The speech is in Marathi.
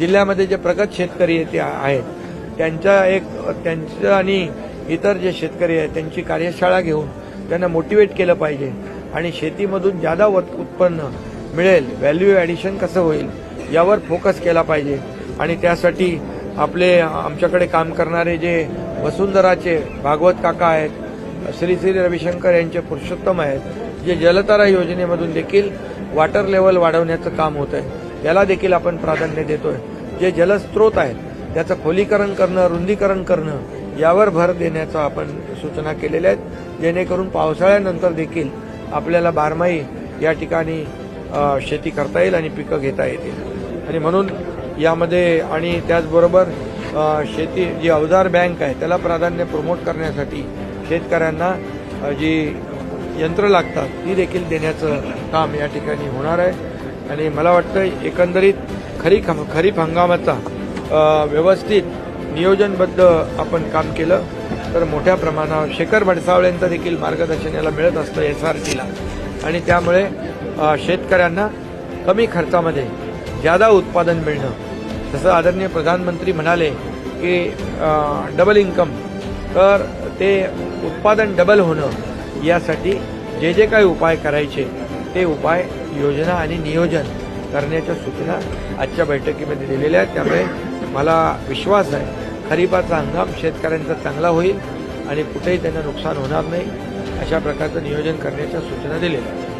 जिल्ह्यामध्ये जे प्रगत शेतकरी ते आहेत त्यांच्या एक त्यांचं आणि इतर जे शेतकरी आहेत त्यांची कार्यशाळा घेऊन त्यांना मोटिवेट केलं पाहिजे. आणि शेतीमधून जादा उत्पन्न मिळेल व्हॅल्यू ॲडिशन कसं होईल यावर फोकस केला पाहिजे. आणि त्यासाठी आपले आमच्याकडे काम करणारे जे वसुंधराचे भागवत काका आहेत श्री श्री रविशंकर यांचे पुरुषोत्तम आहेत जे जलतारा योजनेमधून देखील वॉटर लेवल वाढवण्याचं काम होत आहे याला देखील आपण प्राधान्य देतोय. जे जलस्रोत आहेत त्याचं खोलीकरण करणं रुंदीकरण करणं यावर भर देण्याचं आपण सूचना केलेल्या आहेत. जेणेकरून पावसाळ्यानंतर देखील आपल्याला बारमाही या ठिकाणी शेती करता येईल आणि पिकं घेता येतील. आणि म्हणून यामध्ये आणि त्याचबरोबर शेती जी अवजार बँक आहे त्याला प्राधान्य प्रमोट करण्यासाठी शेतकऱ्यांना जी यंत्र लागतात ती देखील देण्याचं काम या ठिकाणी होणार आहे. आणि मला वाटतं एकंदरीत खरीप खरीप हंगामाचा व्यवस्थित नियोजनबद्ध आपण काम केलं तर मोठ्या प्रमाणावर शेखर भडसावळ्यांचं देखील मार्गदर्शन याला मिळत असतं एस आर टीला आणि त्यामुळे शेतकऱ्यांना कमी खर्चामध्ये जादा उत्पादन मिळणं. जसं आदरणीय प्रधानमंत्री म्हणाले की डबल इन्कम तर ते उत्पादन डबल होणं यासाठी जे जे काही उपाय करायचे ते उपाय योजना आणि नियोजन करण्याच्या सूचना आजच्या बैठकीमध्ये दिलेल्या आहेत. त्यामुळे मला विश्वास आहे खरीपाचा हंगाम शेतकऱ्यांचा चांगला होईल आणि कुठेही त्यांना नुकसान होणार नाही अशा प्रकारचं नियोजन करण्याच्या सूचना दिलेल्या आहेत.